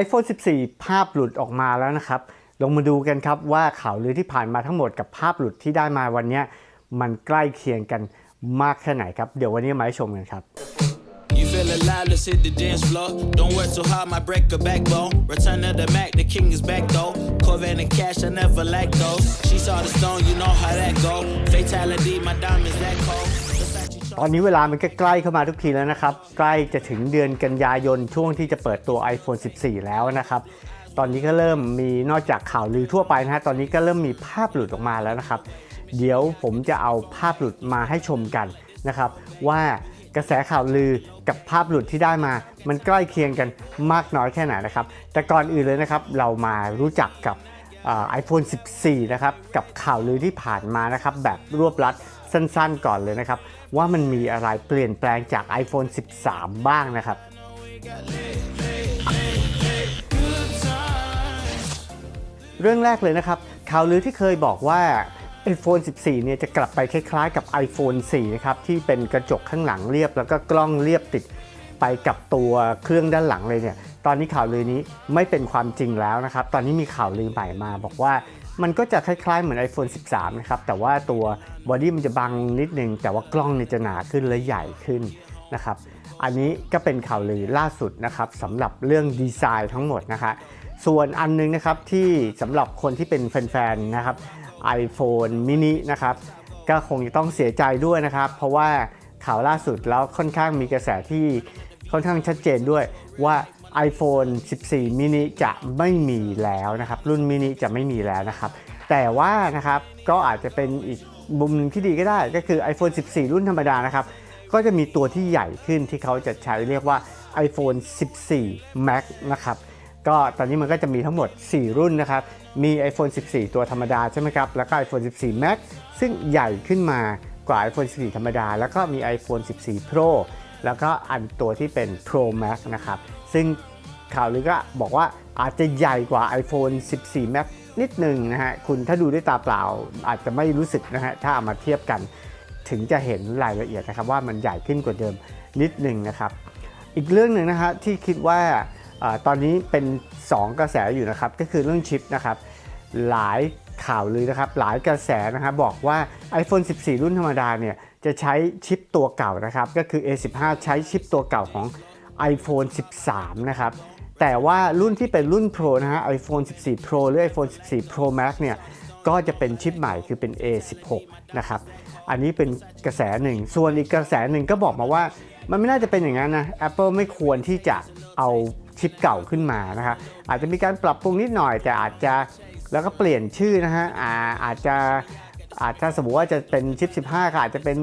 iPhone 14 ภาพหลุดออกมาแล้วนะครับ ลงมาดูกันครับว่าข่าวลือที่ผ่านมาทั้งหมดกับภาพหลุดที่ได้มาวันนี้ มันใกล้เคียงกันมากแค่ไหนครับ เดี๋ยววันนี้มาให้ชมกันครับ feel alive, let's hit the dance floor. Don't work too hard, might break a backbone. Return of the Mac, the king is back though. Corvette and cash, I never let go. She saw the stone, you know how that go. Fatality, my diamonds that cold. ตอนนี้เวลามันก็ใกล้เข้ามาทุกทีแล้วนะครับ ใกล้จะถึงเดือนกันยายนช่วงที่จะเปิดตัว iPhone 14 แล้วนะครับ ตอนนี้ก็เริ่มมีนอกจากข่าวลือทั่วไปนะฮะตอนนี้ก็เริ่มมีภาพหลุดออกมาแล้วนะครับ เดี๋ยวผมจะเอาภาพหลุดมาให้ชมกันนะครับ ว่ากระแสข่าวลือกับภาพหลุดที่ได้มา มันใกล้เคียงกันมากน้อยแค่ไหนนะครับ แต่ก่อนอื่นเลยนะครับ เรามารู้จักกับไอโฟน14 นะครับ กับข่าวลือที่ผ่านมานะครับ แบบรวบลัดสั้นๆ ก่อนเลยนะครับ ว่ามันมีอะไรเปลี่ยนแปลงจาก iPhone 13 บ้างนะครับเรื่องแรกเลยนะครับข่าวลือที่เคยบอกว่า iPhone 14 เนี่ยจะกลับไปคล้ายๆกับ iPhone 4 นะครับ ที่เป็นกระจกข้างหลังเรียบ แล้วก็กล้องเรียบติดไปกับตัวเครื่องด้านหลังเลยเนี่ย ตอนนี้ข่าวลือนี้ไม่เป็นความจริงแล้วนะครับ ตอนนี้มีข่าวลือใหม่มาบอกว่ามันก็จะคล้ายๆเหมือน iPhone 13 นะครับ แต่ว่าตัวบอดี้มันจะบังนิดนึง แต่ว่ากล้องเนี่ยจะหนาขึ้นและใหญ่ขึ้นนะครับ อันนี้ก็เป็นข่าวลือล่าสุดนะครับสำหรับเรื่องดีไซน์ทั้งหมดนะคะ ส่วนอันนึงนะครับที่สำหรับคนที่เป็นแฟนๆนะครับ iPhone mini นะครับก็คงจะต้องเสียใจด้วยนะครับ เพราะว่าข่าวล่าสุดแล้วค่อนข้างมีกระแสที่ค่อนข้างชัดเจนด้วยว่า iPhone 14 mini จะไม่มีแล้วนะครับ รุ่น mini จะไม่มีแล้วนะครับ แต่ว่านะครับก็อาจจะเป็นอีกมุมหนึงที่ดีก็ได้ก็คือ iPhone 14 รุ่นธรรมดานะครับ ก็จะมีตัวที่ใหญ่ขึ้นที่เขาจะใช้เรียกว่า iPhone 14 Max นะครับก็ตอนนี้มันก็จะมีทั้งหมด 4 รุ่นนะครับ มี iPhone 14 ตัวธรรมดาใช่ไหมครับ แล้วก็ iPhone 14 Max ซึ่งใหญ่ขึ้นมากว่า iPhone 14 ธรรมดา แล้วก็มี iPhone 14 Pro แล้วก็อันตัวที่เป็น Pro Max นะครับ ซึ่งข่าวลือก็บอกว่าอาจจะใหญ่กว่า iPhone 14 Max นิดหนึ่งนะฮะ คุณถ้าดูด้วยตาเปล่าอาจจะไม่รู้สึกนะฮะ ถ้าเอามาเทียบกัน ถึงจะเห็นรายละเอียดนะครับว่ามันใหญ่ขึ้นกว่าเดิมนิดหนึ่งนะครับ อีกเรื่องหนึ่งนะฮะที่คิดว่าอตอนนี้เป็น 2 กระแสอยู่นะครับ ก็คือเรื่องชิปนะครับ หลายข่าวลือนะครับ หลายกระแสนะครับบอกว่า iPhone 14 รุ่นธรรมดาเนี่ยจะใช้ชิปตัวเก่านะครับ ก็คือ A15 ใช้ชิปตัวเก่าของ iPhone 13 นะครับ แต่ว่ารุ่นที่เป็นรุ่น Pro นะฮะ iPhone 14 Pro หรือ iPhone 14 Pro Max เนี่ยก็จะเป็นชิปใหม่คือเป็น A16 นะครับ อันนี้เป็นกระแสหนึ่ง ส่วนอีกกระแสหนึ่งก็บอกมาว่า มันไม่น่าจะเป็นอย่างนั้นนะ Apple ไม่ควรที่จะเอาชิปเก่าขึ้นมานะครับอาจจะมีการปรับปรุงนิดหน่อย แต่อาจจะแล้วก็เปลี่ยนชื่อนะฮะอาอาจจะอาจจะสมมติว่าจะเป็นชิป 15ก็อาจจะเป็น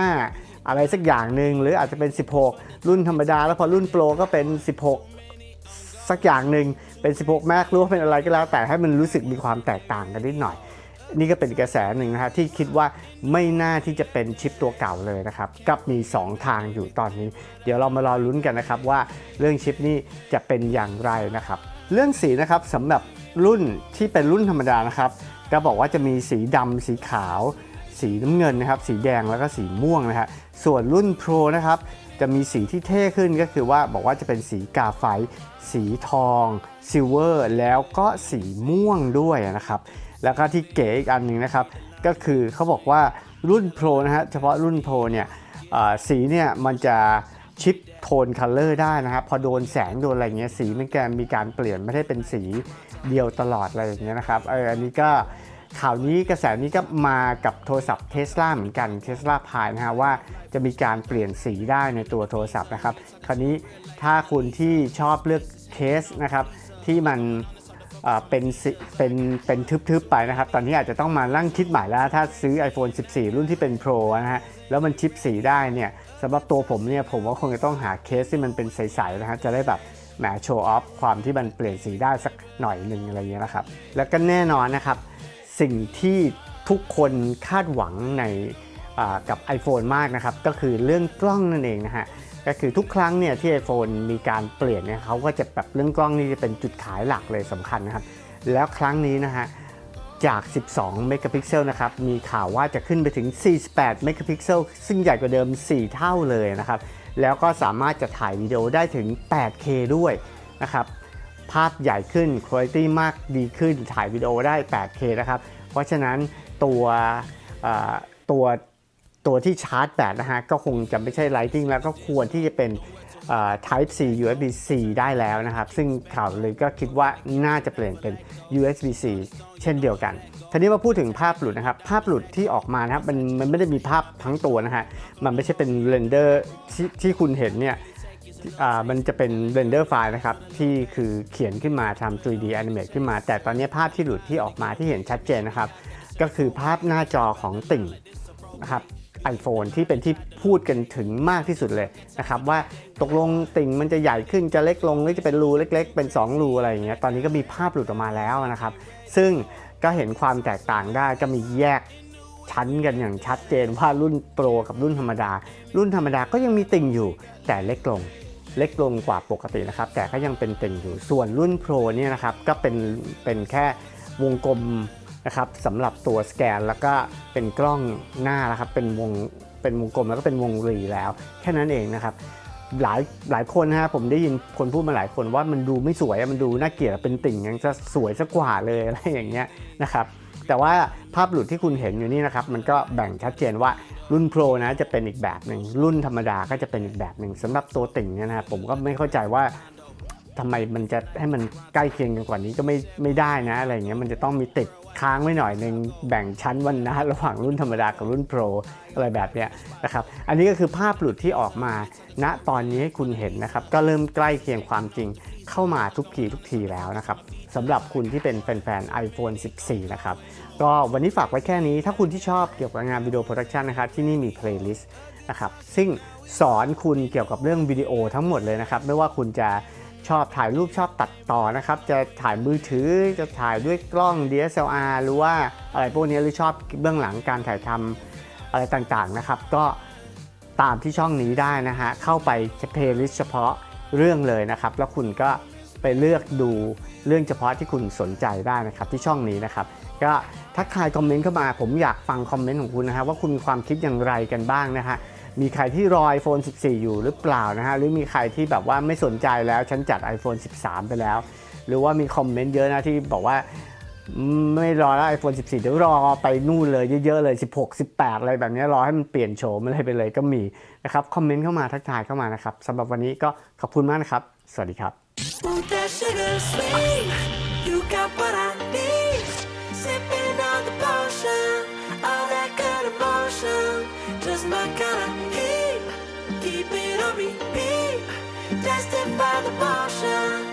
15 อะไรสักอย่างหนึ่งหรืออาจจะเป็น 16 รุ่นธรรมดา แล้วพอรุ่นโปรก็เป็น 16 สักอย่างหนึ่งเป็น 16 Max หรือว่าเป็นอะไรก็แล้ว แต่ให้มันรู้สึกมีความแตกต่างกันนิดหน่อย นี่ก็เป็นกกระแสหนึ่งนะฮะที่คิดว่าไม่น่าที่จะเป็นชิปตัวเก่าเลยนะครับกับมี 2 ทางอยู่ตอนนี้ เดี๋ยวเรามารอลุ้นกันนะครับว่าเรื่องชิปนี้จะเป็นอย่างไรนะครับ เรื่องสีนะครับสำหรับรุ่นที่เป็นรุ่นธรรมดานะครับก็บอกว่าจะมีสีดำสีขาว สีน้ำเงินนะครับ สีแดงแล้วก็สีม่วงนะฮะส่วนรุ่น Pro นะครับจะมีสีที่เท่ขึ้นก็คือว่าบอกว่าจะเป็นสีกาไฟ สีทองซิลเวอร์แล้วก็สีม่วงด้วยนะครับ แล้วก็ที่เก๋อีกอันหนึ่งนะครับ ก็คือเขาบอกว่ารุ่น Pro นะฮะเฉพาะรุ่น Pro เนี่ยสีเนี่ยมันจะชิปโทนคัลเลอร์ได้นะครับ พอโดนแสงโดนอะไรเงี้ยสีมันแกมีการเปลี่ยนไม่ได้เป็นสีเดียวตลอดอะไรอย่างเงี้ยนะครับเอออันนี้ก็ ข่าวนี้กระแสนี้ก็มากับโทรศัพท์เทสลาเหมือนกันเทสลาพายนะฮะว่าจะมีการเปลี่ยนสีได้ในตัวโทรศัพท์นะครับ คราวนี้ถ้าคุณที่ชอบเลือกเคสนะครับที่มันเป็นสิเป็นเป็นทึบๆไปนะครับ ตอนนี้อาจจะต้องมานั่งคิดใหม่แล้ว ถ้าซื้อ iPhone 14 รุ่นที่เป็น Pro นะฮะแล้วมันชิปสีได้เนี่ยสำหรับตัวผมเนี่ยผมว่าคงจะต้องหาเคสที่มันเป็นใสๆนะฮะจะได้แบบแหมโชว์ออฟความที่มันเปลี่ยนสีได้สักหน่อยหนึ่งอะไรอย่างเงี้ยนะครับ แล้วก็แน่นอนนะครับ สิ่งที่ทุกคนคาดหวังในกับ iPhone มากนะครับ ก็คือเรื่องกล้องนั่นเองนะฮะก็คือทุกครั้งเนี่ยที่ iPhone มีการเปลี่ยนเนี่ยเขาก็จะแบบเรื่องกล้องนี่จะเป็นจุดขายหลักเลยสำคัญนะครับ แล้วครั้งนี้นะฮะจาก 12 เมกะพิกเซลนะครับ มีข่าวว่าจะขึ้นไปถึง 48 เมกะพิกเซล ซึ่งใหญ่กว่าเดิม 4 เท่าเลยนะครับ แล้วก็สามารถจะถ่ายวิดีโอได้ถึง 8K ด้วยนะครับ ภาพใหญ่ขึ้นคุณภาพมากดีขึ้น ถ่ายวิดีโอได้ 8K นะครับ เพราะฉะนั้นตัวตัวตัวที่ชาร์จแบตนะฮะ ก็คงจะไม่ใช่ Lighting แล้วก็ควรที่จะเป็น Type C USB C ได้แล้วนะครับ ซึ่งข่าวเลยก็คิดว่าน่าจะเปลี่ยนเป็น USB C เช่นเดียวกันทีนี้มาพูดถึงภาพหลุดนะครับ ภาพหลุดที่ออกมานะครับมันมันไม่ได้มีภาพทั้งตัวนะฮะ มันไม่ใช่เป็นเรนเดอร์ที่ที่คุณเห็นเนี่ย อ่ามันจะเป็นเรนเดอร์ไฟล์นะครับ ที่คือเขียนขึ้นมาทำ 3D animate ขึ้นมา แต่ตอนนี้ภาพที่หลุดที่ออกมาที่เห็นชัดเจนนะครับ ก็คือภาพหน้าจอของติ่งนะครับ iPhone ที่เป็นที่พูดกันถึงมากที่สุดเลยนะครับ ว่าตกลงติ่งมันจะใหญ่ขึ้นจะเล็กลงหรือจะเป็นรูเล็ก ๆ เป็น 2 รูอะไรอย่างเงี้ยตอนนี้ก็มีภาพหลุดออกมาแล้วนะครับ ซึ่งก็เห็นความแตกต่างได้ก็มีแยกชั้นกันอย่างชัดเจนว่ารุ่นโปรกับรุ่นธรรมดา รุ่นธรรมดาก็ยังมีติ่งอยู่แต่เล็กลง เล็กลงกว่าปกตินะครับ แต่ก็ยังเป็นติ่งอยู่ส่วนรุ่นโปรเนี่ยนะครับก็เป็นเป็นแค่วงกลมนะครับสำหรับตัวสแกนแล้วก็เป็นกล้องหน้านะครับเป็นวงเป็นวงกลมแล้วก็เป็นวงรีแล้ว แค่นั้นเองนะครับหลายหลายคนนะฮะผมได้ยินคนพูดมาหลายคนว่ามันดูไม่สวยมันดูน่าเกลียดเป็นติ่งยังจะสวยสักกว่าเลยอะไรอย่างเงี้ยนะครับแต่ว่าภาพหลุดที่คุณเห็นอยู่นี่นะครับมันก็แบ่งชัดเจนว่า รุ่นโปรนะจะเป็นอีกแบบหนึ่งรุ่นธรรมดาก็จะเป็นอีกแบบหนึ่งสำหรับตัวติ่งเนี่ยนะครับผมก็ไม่เข้าใจว่าทำไมมันจะให้มันใกล้เคียงกันกว่านี้ก็ไม่ไม่ได้นะอะไรเงี้ยมันจะต้องมีติด ค้างไว้หน่อยหนึ่งแบ่งชั้นวันนะระหว่างรุ่นธรรมดากับรุ่นโปรอะไรแบบเนี้ยนะครับอันนี้ก็คือภาพหลุดที่ออกมาณตอนนี้ให้คุณเห็นนะครับ ก็เริ่มใกล้เคียงความจริงเข้ามาทุกทีทุกทีแล้วนะครับสำหรับคุณที่เป็นแฟนๆ iPhone 14 นะครับ ก็วันนี้ฝากไว้แค่นี้ ถ้าคุณที่ชอบเกี่ยวกับงานวิดีโอโปรดักชันนะครับ ที่นี่มีเพลย์ลิสต์นะครับซึ่งสอนคุณเกี่ยวกับเรื่องวิดีโอทั้งหมดเลยนะครับ ไม่ว่าคุณจะ ชอบถ่ายรูปชอบตัดต่อนะครับ จะถ่ายมือถือจะถ่ายด้วยกล้อง DSLR หรือว่าอะไรพวกนี้หรือชอบเบื้องหลังการถ่ายทำอะไรต่างๆนะครับ ก็ตามที่ช่องนี้ได้นะฮะเข้าไปเพลย์ลิสต์เฉพาะเรื่องเลยนะครับ แล้วคุณก็ไปเลือกดูเรื่องเฉพาะที่คุณสนใจได้นะครับที่ช่องนี้นะครับ ก็ทักทายคอมเมนต์เข้ามา ผมอยากฟังคอมเมนต์ของคุณนะฮะว่าคุณมีความคิดอย่างไรกันบ้างนะฮะ มีใครที่รอ iPhone 14 อยู่หรือเปล่านะฮะ หรือมีใครที่แบบว่าไม่สนใจแล้วฉันจัด iPhone 13 ไปแล้ว หรือว่ามีคอมเมนต์เยอะนะที่บอกว่าไม่รอแล้ว iPhone 14 เดี๋ยวรอไปนู่นเลยเยอะๆเลย 16 18 อะไรแบบนี้รอให้มันเปลี่ยนโฉมอะไรไปเลยก็มีนะครับ คอมเมนต์เข้ามาทักทายเข้ามานะครับสำหรับวันนี้ก็ขอบคุณมากนะครับ สวัสดีครับ good emotion. Just my kind of heat. Keep it on repeat. Tested by the motion.